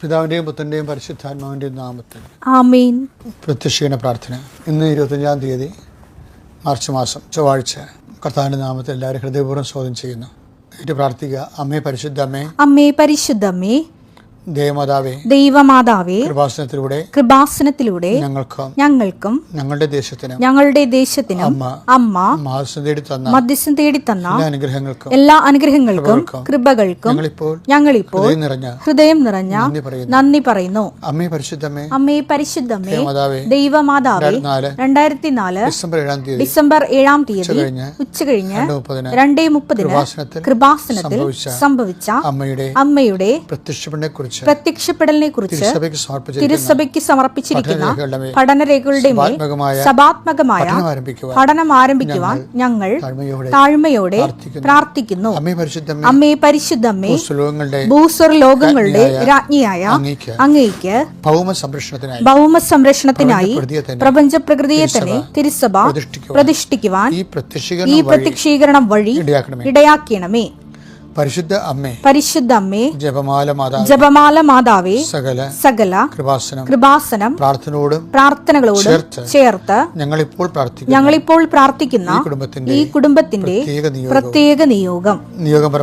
പിതാവിന്റെയും പുത്രന്റെയും പരിശുദ്ധാത്മാവിന്റെയും നാമത്തിൽ ആമീൻ. പ്രത്യക്ഷീണ പ്രാർത്ഥന. ഇന്ന് ഇരുപത്തഞ്ചാം തീയതി മാർച്ച് മാസം ചൊവ്വാഴ്ച. കർത്താവിന്റെ നാമത്തിൽ എല്ലാവരും ഹൃദയപൂർവം ചോദ്യം ചെയ്യുന്നു. ഏറ്റു പ്രാർത്ഥിക്കുക. അമ്മേ പരിശുദ്ധ അമ്മേ. അമ്മേ പരിശുദ്ധമ്മേ ദേവമാതാവേ ദൈവമാതാവേ കൃപാസനത്തിലൂടെ കൃപാസനത്തിലൂടെ ഞങ്ങൾക്കും ഞങ്ങൾക്കും ഞങ്ങളുടെ ദേശത്തിനും ഞങ്ങളുടെ ദേശത്തിനും അമ്മ അമ്മ മാസം തേടി തന്ന മധ്യസ്ഥം തേടിത്തന്ന എല്ലാ അനുഗ്രഹങ്ങൾക്കും എല്ലാ അനുഗ്രഹങ്ങൾക്കും കൃപകൾക്കും ഞങ്ങളിപ്പോൾ ഞങ്ങളിപ്പോൾ നിറഞ്ഞ ഹൃദയം നിറഞ്ഞ നന്ദി പറയുന്നു. അമ്മേ പരിശുദ്ധമേ അമ്മേ പരിശുദ്ധമേ ദേവമാതാവേ രണ്ടായിരത്തി നാല് ഡിസംബർ ഏഴാം തീയതി ഡിസംബർ ഏഴാം തീയതി കഴിഞ്ഞ് ഉച്ചകഴിഞ്ഞ് രണ്ട് മുപ്പതിന് കൃപാസനത്തിൽ സംഭവിച്ച അമ്മയുടെ അമ്മയുടെ പ്രത്യക്ഷപ്പെടുന്ന കുറിച്ച് പ്രത്യക്ഷപ്പെടലിനെ കുറിച്ച് തിരുസഭയ്ക്ക് സമർപ്പിച്ചിരിക്കുന്ന പഠനരേഖകളുടെ മേൽ സഭാത്മകമായ പഠനം ആരംഭിക്കുവാൻ ഞങ്ങൾ താഴ്മയോടെ പ്രാർത്ഥിക്കുന്നു. അമ്മേ പരിശുദ്ധമ്മേ ഭൂസ്വർ ലോകങ്ങളുടെ രാജ്ഞിയായ അങ്ങേക്ക് ഭൗമ സംരക്ഷണത്തിനായി പ്രപഞ്ച പ്രകൃതിയെ തന്നെ തിരുസഭ പ്രതിഷ്ഠിക്കുവാൻ ഈ പ്രത്യക്ഷീകരണം വഴി ഇടയാക്കണമേ. പരിശുദ്ധ അമ്മേ പരിശുദ്ധ അമ്മേ ജപമാല മാതാവ് ജപമാല മാതാവേ സകല സകല കൃപാസനം കൃപാസനം പ്രാർത്ഥനയോടും പ്രാർത്ഥനകളോടും ചേർത്ത് ഞങ്ങളിപ്പോൾ പ്രാർത്ഥിക്കുന്നു. ഞങ്ങളിപ്പോൾ പ്രാർത്ഥിക്കുന്ന ഈ കുടുംബത്തിന്റെ ഈ കുടുംബത്തിന്റെ പ്രത്യേക നിയോഗം. നിയോഗം. നിയോഗം പറ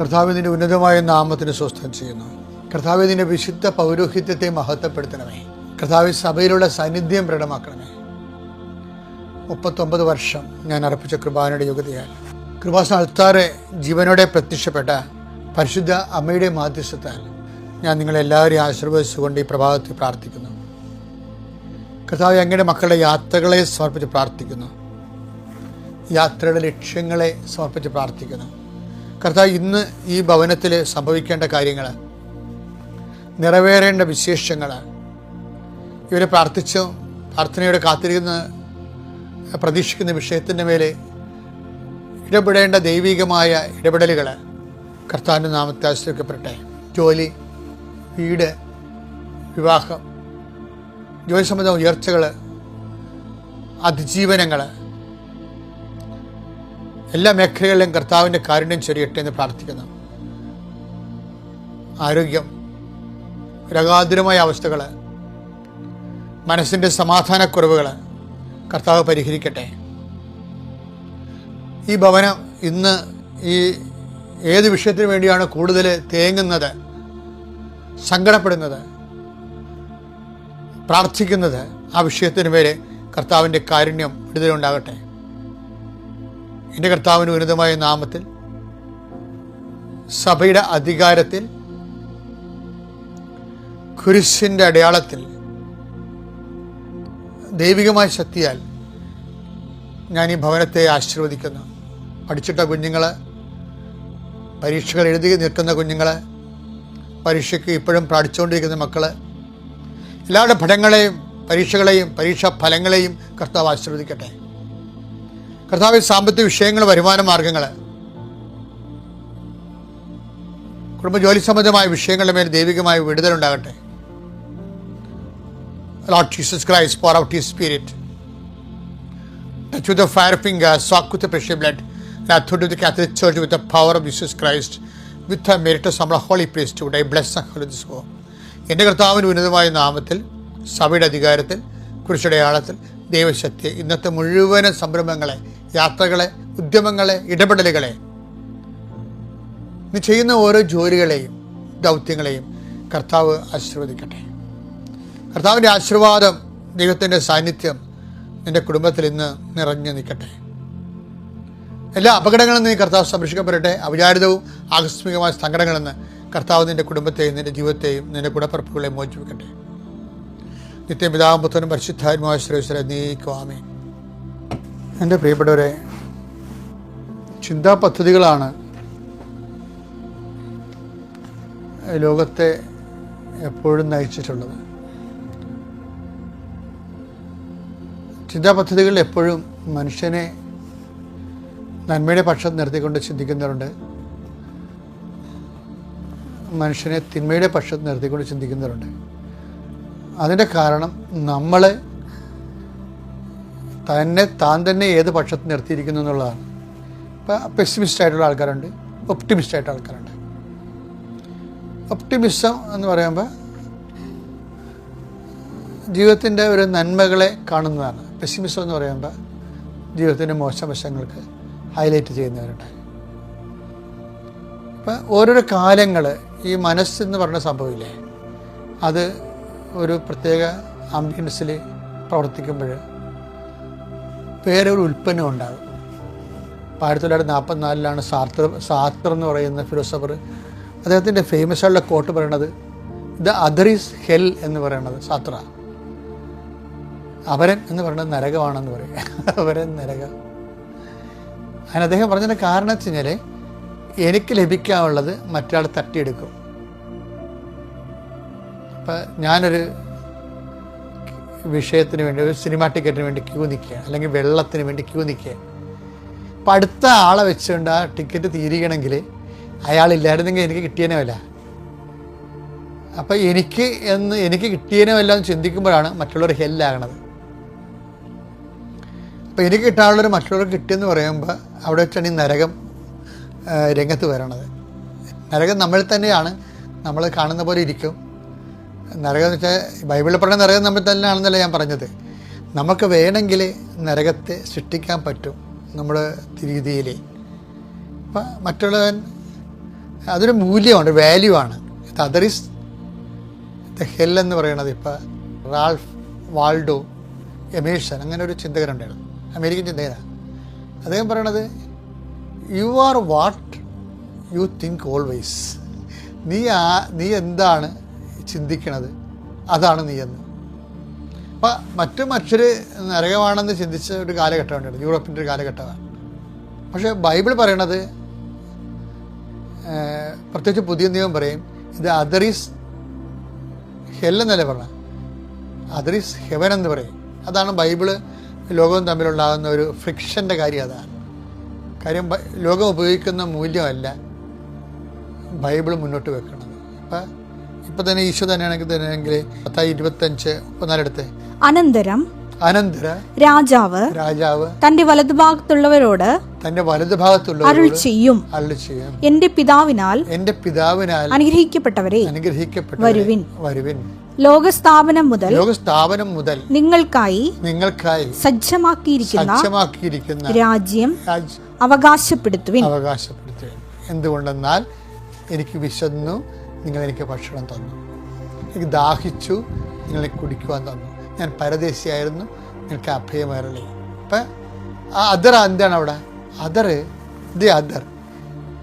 കർത്താവിന്റെ ഉന്നതമായ നാമത്തിന് സ്വസ്ഥം ചെയ്യുന്നു. കർത്താവിന്റെ വിശുദ്ധ പൗരോഹിത്യത്തെ മഹത്വപ്പെടുത്തണമേ. കർത്താവ് സഭയിലുള്ള സാന്നിധ്യം പ്രകടമാക്കണമേ. മുപ്പത്തൊമ്പത് വർഷം ഞാൻ അർപ്പിച്ച കൃപാനയുടെ യോഗ്യതയാൽ കൃപാസ അൾത്താറെ ജീവനോടെ പ്രത്യക്ഷപ്പെട്ട പരിശുദ്ധ അമ്മയുടെ മാധ്യസ്ഥത്താൽ ഞാൻ നിങ്ങളെല്ലാവരെയും ആശീർവദിച്ചുകൊണ്ട് ഈ പ്രഭാതത്തിൽ പ്രാർത്ഥിക്കുന്നു. കർത്താവ് അങ്ങയുടെ മക്കളുടെ യാത്രകളെ സമർപ്പിച്ച് പ്രാർത്ഥിക്കുന്നു. യാത്രയുടെ ലക്ഷ്യങ്ങളെ സമർപ്പിച്ച് പ്രാർത്ഥിക്കുന്നു. കർത്താവ് ഇന്ന് ഈ ഭവനത്തിൽ സംഭവിക്കേണ്ട കാര്യങ്ങൾ നിറവേറേണ്ട വിശേഷങ്ങൾ ഇവരെ പ്രാർത്ഥിച്ച് പ്രാർത്ഥനയോടെ കാത്തിരിക്കുന്ന പ്രതീക്ഷിക്കുന്ന വിഷയത്തിന്റെ മേലെ ഇടപെടേണ്ട ദൈവികമായ ഇടപെടലുകൾ കർത്താവിന്റെ നാമത്തെ ആശ്രയിക്കപ്പെടട്ടെ. ജോലി വീട് വിവാഹം ജോലി സംബന്ധ ഉയർച്ചകൾ അതിജീവനങ്ങൾ എല്ലാ മേഖലകളിലും കർത്താവിന്റെ കാരുണ്യം ചൊരിയട്ടെ എന്ന് പ്രാർത്ഥിക്കുന്നു. ആരോഗ്യം രകാതുരമായ അവസ്ഥകൾ മനസ്സിന്റെ സമാധാനക്കുറവുകൾ കർത്താവ് പരിഹരിക്കട്ടെ. ഈ ഭവനം ഇന്ന് ഈ ഏത് വിഷയത്തിന് വേണ്ടിയാണ് കൂടുതൽ തേങ്ങുന്നത് സങ്കടപ്പെടുന്നത് പ്രാർത്ഥിക്കുന്നത് ആ വിഷയത്തിന് മേലെ കർത്താവിന്റെ കാരുണ്യം വിടുതലുണ്ടാകട്ടെ. എന്റെ കർത്താവിന് ഉന്നതമായ നാമത്തിൽ സഭയുടെ അധികാരത്തിൽ കുരിശിന്റെ അടയാളത്തിൽ ദൈവികമായ ശക്തിയാൽ ഞാൻ ഈ ഭവനത്തെ ആശീർവദിക്കുന്നു. പഠിച്ചിട്ട കുഞ്ഞുങ്ങൾ പരീക്ഷകൾ എഴുതി നിൽക്കുന്ന കുഞ്ഞുങ്ങൾ പരീക്ഷയ്ക്ക് ഇപ്പോഴും പഠിച്ചുകൊണ്ടിരിക്കുന്ന മക്കൾ എല്ലാവരുടെ പഠനങ്ങളെയും പരീക്ഷകളെയും പരീക്ഷാ ഫലങ്ങളെയും കർത്താവ് ആശീർവദിക്കട്ടെ. കർത്താവിൽ സാമ്പത്തിക വിഷയങ്ങൾ വരുമാന മാർഗങ്ങൾ കുടുംബ ജോലി സംബന്ധമായ വിഷയങ്ങളുടെ മേൽ ദൈവികമായ വിടുതലുണ്ടാകട്ടെ ഉണ്ടാകട്ടെ. Jesus Christ pour out spirit touch with fire finger soak with precious blood അത്തോട്ട് with Catholic church with the power of Jesus Christ with a merit of നമ്മളെ holy blessed to die bless holy എന്റെ കർത്താവിന് ഉന്നതമായ നാമത്തിൽ സഭയുടെ അധികാരത്തിൽ കുറിച്ചടയാളത്തിൽ ദൈവശക്തി ഇന്നത്തെ മുഴുവൻ സംരംഭങ്ങളെ യാത്രകളെ ഉദ്യമങ്ങളെ ഇടപെടലുകളെ. നീ ചെയ്യുന്ന ഓരോ ജോലികളെയും ദൗത്യങ്ങളെയും കർത്താവ് ആശീർവദിക്കട്ടെ. കർത്താവിന്റെ ആശീർവാദം ദൈവത്തിന്റെ സാന്നിധ്യം നിന്റെ കുടുംബത്തിൽ ഇന്ന് നിറഞ്ഞു നിൽക്കട്ടെ. എല്ലാ അപകടങ്ങളിൽ നിന്ന് നീ കർത്താവ് സംരക്ഷിക്കപ്പെടട്ടെ അവിചാരിതവും ആകസ്മികമായ സങ്കടങ്ങളിൽ നിന്ന് കർത്താവ് നിന്റെ കുടുംബത്തെയും നിന്റെ ജീവിതത്തെയും നിന്റെ കുടപ്പറപ്പുകളെയും മോചിപ്പിക്കട്ടെ. നിത്യം പിതാവും പുത്രനും പരിശുദ്ധാത്മായ ശ്രേഷ്ഠരെ നീക്കുവാമേ എന്റെ പ്രിയപ്പെട്ടവരെ ചിന്താ പദ്ധതികളാണ് ലോകത്തെ എപ്പോഴും നയിച്ചിട്ടുള്ളത്. ചിന്താ പദ്ധതികൾ എപ്പോഴും മനുഷ്യനെ നന്മയുടെ പക്ഷം നിർത്തിക്കൊണ്ട് ചിന്തിക്കുന്നവരുണ്ട്. മനുഷ്യനെ തിന്മയുടെ പക്ഷം നിർത്തിക്കൊണ്ട് ചിന്തിക്കുന്നവരുണ്ട്. അതിന്റെ കാരണം നമ്മൾ തന്നെ താൻ തന്നെ ഏത് പക്ഷത്ത് നിർത്തിയിരിക്കുന്നു എന്നുള്ളതാണ്. ഇപ്പം പെസിമിസ്റ്റ് ആയിട്ടുള്ള ആൾക്കാരുണ്ട് ഒപ്റ്റിമിസ്റ്റ് ആയിട്ടുള്ള ആൾക്കാരുണ്ട്. ഒപ്റ്റിമിസം എന്ന് പറയുമ്പോൾ ജീവിതത്തിന്റെ ഒരു നന്മകളെ കാണുന്നതാണ്. പെസിമിസം എന്ന് പറയുമ്പോൾ ജീവിതത്തിന്റെ മോശം വശങ്ങൾക്ക് ഹൈലൈറ്റ് ചെയ്യുന്നവരുണ്ട്. ഇപ്പം ഓരോരോ കാലങ്ങൾ ഈ മനസ്സെന്ന് പറഞ്ഞ സംഭവമില്ലേ? അത് ഒരു പ്രത്യേക ആംബിയൻസിൽ പ്രവർത്തിക്കുമ്പോൾ വേറെ ഒരു ഉൽപ്പന്നം ഉണ്ടാകും. ഇപ്പോൾ ആയിരത്തി തൊള്ളായിരത്തി നാൽപ്പത്തിനാലിലാണ് സാർത്തർ സാർത്തർ എന്ന് പറയുന്ന ഫിലോസഫർ അദ്ദേഹത്തിന്റെ ഫേമസ് ആയിട്ടുള്ള കോട്ട് പറയണത് ദ അതർ ഈസ് ഹെൽ എന്ന് പറയണത് സാത്ര. അവരൻ എന്ന് പറയുന്നത് നരകമാണെന്ന് പറയുക അവരൻ നരകം. അതിന് അദ്ദേഹം പറഞ്ഞതിന്റെ കാരണം വെച്ച് കഴിഞ്ഞാൽ എനിക്ക് ലഭിക്കാനുള്ളത് മറ്റൊരാൾ തട്ടിയെടുക്കും. ഇപ്പം ഞാനൊരു വിഷയത്തിന് വേണ്ടി ഒരു സിനിമാ ടിക്കറ്റിന് വേണ്ടി ക്യൂ നിൽക്കുക അല്ലെങ്കിൽ വെള്ളത്തിന് വേണ്ടി ക്യൂ നിൽക്കുക. അപ്പം അടുത്ത ആളെ വെച്ചുകൊണ്ട് ആ ടിക്കറ്റ് തീരുകയാണെങ്കിൽ അയാളില്ലായിരുന്നെങ്കിൽ എനിക്ക് കിട്ടിയനമല്ല അപ്പം എനിക്ക് എന്ന് എനിക്ക് കിട്ടിയനമല്ല എന്ന് ചിന്തിക്കുമ്പോഴാണ് മറ്റുള്ളവർ ഹെല്ലാകണത്. അപ്പം എനിക്ക് കിട്ടാനുള്ളൊരു മറ്റുള്ളവർക്ക് കിട്ടിയെന്ന് പറയുമ്പോൾ അവിടെ വെച്ചാണ് ഈ നരകം രംഗത്ത് വരണത്. നരകം നമ്മളിൽ തന്നെയാണ്. നമ്മൾ കാണുന്ന പോലെ ഇരിക്കും. നരകം എന്ന് വെച്ചാൽ ബൈബിളിൽ പറഞ്ഞ നരകം നമ്മൾ തന്നെയാണെന്നല്ല ഞാൻ പറഞ്ഞത്. നമുക്ക് വേണമെങ്കിൽ നരകത്തെ സൃഷ്ടിക്കാൻ പറ്റും നമ്മുടെ രീതിയിൽ. അപ്പം മറ്റുള്ളവൻ അതൊരു മൂല്യമാണ് വാല്യൂ ആണ്. അതർ ഇസ് ദ ഹെൽ എന്ന് പറയുന്നത് ഇപ്പം റാൾഫ് വാൾഡോ എമേഴ്സൺ അങ്ങനെ ഒരു ചിന്തകനുണ്ടായിരുന്നു അമേരിക്കൻ ചിന്തകനാണ് അദ്ദേഹം പറയണത് you are what you think always നീ ആ നീ എന്താണ് ചിന്തിക്കണത് അതാണ് നീ എന്ന്. അപ്പം മറ്റു മറ്റൊരു നരകമാണെന്ന് ചിന്തിച്ച ഒരു കാലഘട്ടം ഉണ്ടായിരുന്നു യൂറോപ്പിന്റെ ഒരു കാലഘട്ടമാണ്. പക്ഷേ ബൈബിൾ പറയണത് പ്രത്യേകിച്ച് പുതിയ നിയമം പറയും ഇത് അതറീസ് ഹെൽ എന്നല്ലേ പറഞ്ഞ? അതറിസ് ഹെവൻ എന്ന് പറയും. അതാണ് ബൈബിൾ ലോകവും തമ്മിലുണ്ടാകുന്ന ഒരു ഫ്രിക്ഷന്റെ കാര്യം അതാണ്. കാര്യം ലോകം ഉപയോഗിക്കുന്ന മൂല്യമല്ല ബൈബിൾ മുന്നോട്ട് വെക്കുന്നത് ഇപ്പം ഇപ്പം തന്നെ ഈശോ തന്നെയാണെങ്കിൽ തന്നെയാണെങ്കിൽ പത്തായി ഇരുപത്തഞ്ച് മുപ്പത്തിനാലെടുത്ത് അനന്തരം അനന്തര രാജാവ് രാജാവ് തന്റെ വലതുഭാഗത്തുള്ളവരോട് തന്റെ വലതുഭാഗത്തുള്ള അരുൾ ചെയ്യും. അരുൾ ചെയ്യും. എന്റെ പിതാവിനാൽ എന്റെ പിതാവിനാൽ അനുഗ്രഹിക്കപ്പെട്ടവരെ അനുഗ്രഹിക്കപ്പെട്ട വരുവിൻ. വരുവിൻ. ലോകസ്ഥാപനം മുതൽ ലോകസ്ഥാപനം മുതൽ നിങ്ങൾക്കായി നിങ്ങൾക്കായി സജ്ജമാക്കിയിരിക്കുന്ന സജ്ജമാക്കിയിരിക്കുന്ന രാജ്യം അവകാശപ്പെടുത്തുവിൻ. അവകാശപ്പെടുത്തുവിൻ. എന്തുകൊണ്ടെന്നാൽ എനിക്ക് വിശന്നു നിങ്ങൾ എനിക്ക് ഭക്ഷണം തന്നു. എനിക്ക് ദാഹിച്ചു നിങ്ങളെ കുടിക്കുവാൻ തന്നു. ഞാൻ പരദേശിയായിരുന്നു നിങ്ങൾക്ക് അഭയമായിരുന്നു അപ്പം ആ അതർ എന്താണ് അവിടെ? Other the other.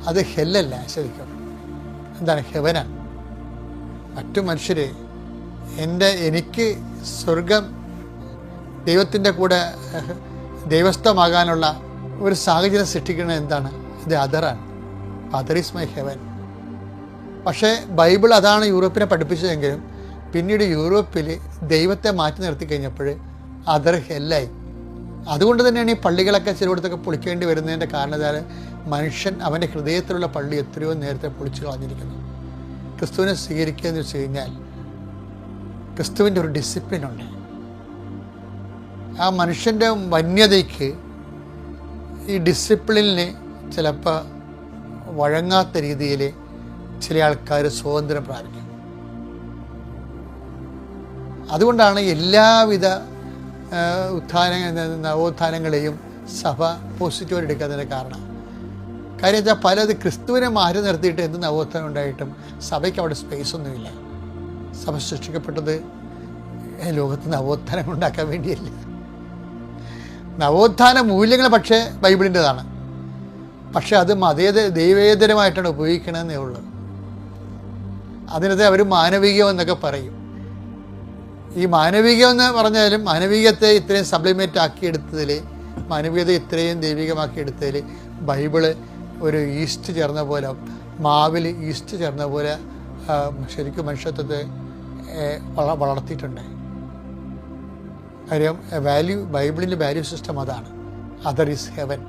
അത് ഹെല്ലല്ല ശരിക്കും എന്താണ് ഹെവനാണ് മറ്റു മനുഷ്യരെ എന്റെ എനിക്ക് സ്വർഗം ദൈവത്തിന്റെ കൂടെ ദൈവസ്ഥമാകാനുള്ള ഒരു സാഹചര്യം സൃഷ്ടിക്കുന്നത് എന്താണ്? ഇത് അതറാണ്. Other is my heaven. പക്ഷേ ബൈബിൾ അതാണ് യൂറോപ്പിനെ പഠിപ്പിച്ചതെങ്കിലും പിന്നീട് യൂറോപ്പിൽ ദൈവത്തെ മാറ്റി നിർത്തി കഴിഞ്ഞപ്പോൾ അതർ ഹെല്ലായി. അതുകൊണ്ട് തന്നെയാണ് ഈ പള്ളികളൊക്കെ ചിലയിടത്തൊക്കെ പൊളിക്കേണ്ടി വരുന്നതിന്റെ കാരണത്താൽ മനുഷ്യൻ അവന്റെ ഹൃദയത്തിലുള്ള പള്ളി എത്രയോ നേരത്തെ പൊളിച്ചു കളഞ്ഞിരിക്കുന്നു. ക്രിസ്തുവിനെ സ്വീകരിക്കുക എന്ന് വെച്ച് കഴിഞ്ഞാൽ ക്രിസ്തുവിന്റെ ഒരു ഡിസിപ്ലിൻ ഉണ്ട്. ആ മനുഷ്യന്റെ വന്യതയ്ക്ക് ഈ ഡിസിപ്ലിനിന് ചിലപ്പോൾ വഴങ്ങാത്ത രീതിയിൽ ചില ആൾക്കാർ സ്വാതന്ത്ര്യം പ്രാപിക്കും. അതുകൊണ്ടാണ് എല്ലാവിധ ഉത്ഥാന നവോത്ഥാനങ്ങളെയും സഭ പോസിറ്റീവ് എടുക്കാത്തതിന്റെ കാരണം. കാര്യം വെച്ചാൽ പലത് ക്രിസ്തുവിനെ മാറ്റി നിർത്തിയിട്ട് എന്ത് നവോത്ഥാനം ഉണ്ടായിട്ടും സഭയ്ക്ക് അവിടെ സ്പേസ് ഒന്നുമില്ല സഭ സൃഷ്ടിക്കപ്പെട്ടത് ലോകത്ത് നവോത്ഥാനം ഉണ്ടാക്കാൻ വേണ്ടിയല്ല. നവോത്ഥാന മൂല്യങ്ങൾ പക്ഷേ ബൈബിളിന്റെതാണ്. പക്ഷേ അത് മതേതര ദൈവേതരമായിട്ടാണ് ഉപയോഗിക്കണമെന്നേ ഉള്ളൂ. അതിനകത്ത് അവർ മാനവികം എന്നൊക്കെ പറയും. ഈ മാനവികം എന്ന് പറഞ്ഞാലും മാനവികത്തെ ഇത്രയും സപ്ലിമെന്റ് ആക്കിയെടുത്തതിൽ മാനവികത ഇത്രയും ദൈവികമാക്കി എടുത്തതിൽ ബൈബിൾ ഒരു ഈസ്റ്റ് ചേർന്ന പോലെ മാവിൽ ഈസ്റ്റ് ചേർന്ന പോലെ ശരിക്കും മനുഷ്യത്വത്തെ വള- വളർത്തിയിട്ടുണ്ട്. കാര്യം വാല്യൂ ബൈബിളിന്റെ വാല്യൂ സിസ്റ്റം അതാണ്. അതർ ഈസ് ഹെവൻ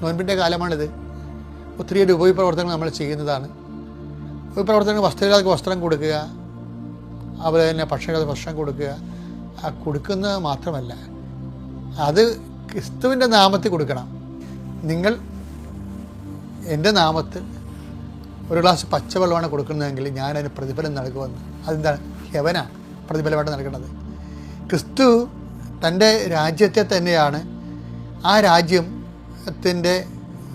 നോൻപിന്റെ കാലമാണിത്. ഒത്തിരിയേറെ ഉപയോഗപ്രവർത്തനങ്ങൾ നമ്മൾ ചെയ്യുന്നതാണ്. ഉപയോഗപ്രവർത്തനങ്ങൾ വസ്ത്രങ്ങൾക്ക് വസ്ത്രം കൊടുക്കുക അതുപോലെ തന്നെ ഭക്ഷണങ്ങൾ ഭക്ഷണം കൊടുക്കുക ആ കൊടുക്കുന്നത് മാത്രമല്ല അത് ക്രിസ്തുവിന്റെ നാമത്തിൽ കൊടുക്കണം. നിങ്ങൾ എന്റെ നാമത്തിൽ ഒരു ഗ്ലാസ് പച്ചവെള്ളമാണ് കൊടുക്കുന്നതെങ്കിൽ ഞാൻ അതിന് പ്രതിഫലം നൽകുമെന്ന്. അതെന്താണ്? ഹെവനാണ്. പ്രതിഫലമായിട്ട് നൽകുന്നത് ക്രിസ്തു തന്റെ രാജ്യത്തെ തന്നെയാണ് ആ രാജ്യത്തിന്റെ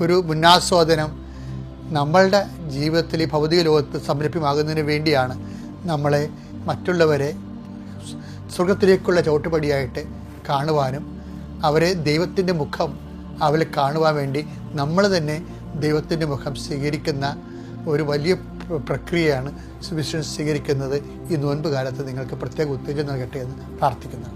ഒരു മുന്നാസ്വാദനം നമ്മളുടെ ജീവിതത്തിൽ ഈ ഭൗതിക ലോകത്ത് സംരഭ്യമാകുന്നതിന് വേണ്ടിയാണ് നമ്മളെ മറ്റുള്ളവരെ സ്വർഗത്തിലേക്കുള്ള ചവിട്ടുപടിയായിട്ട് കാണുവാനും അവരെ ദൈവത്തിന്റെ മുഖം അവരെ കാണുവാൻ വേണ്ടി നമ്മൾ തന്നെ ദൈവത്തിന്റെ മുഖം സ്വീകരിക്കുന്ന ഒരു വലിയ പ്രക്രിയയാണ് സുവിശേഷം സ്വീകരിക്കുന്നത് ഈ നോൻപ് കാലത്ത് നിങ്ങൾക്ക് പ്രത്യേക ഉത്തേജനം നൽകട്ടെ എന്ന് പ്രാർത്ഥിക്കുന്നു.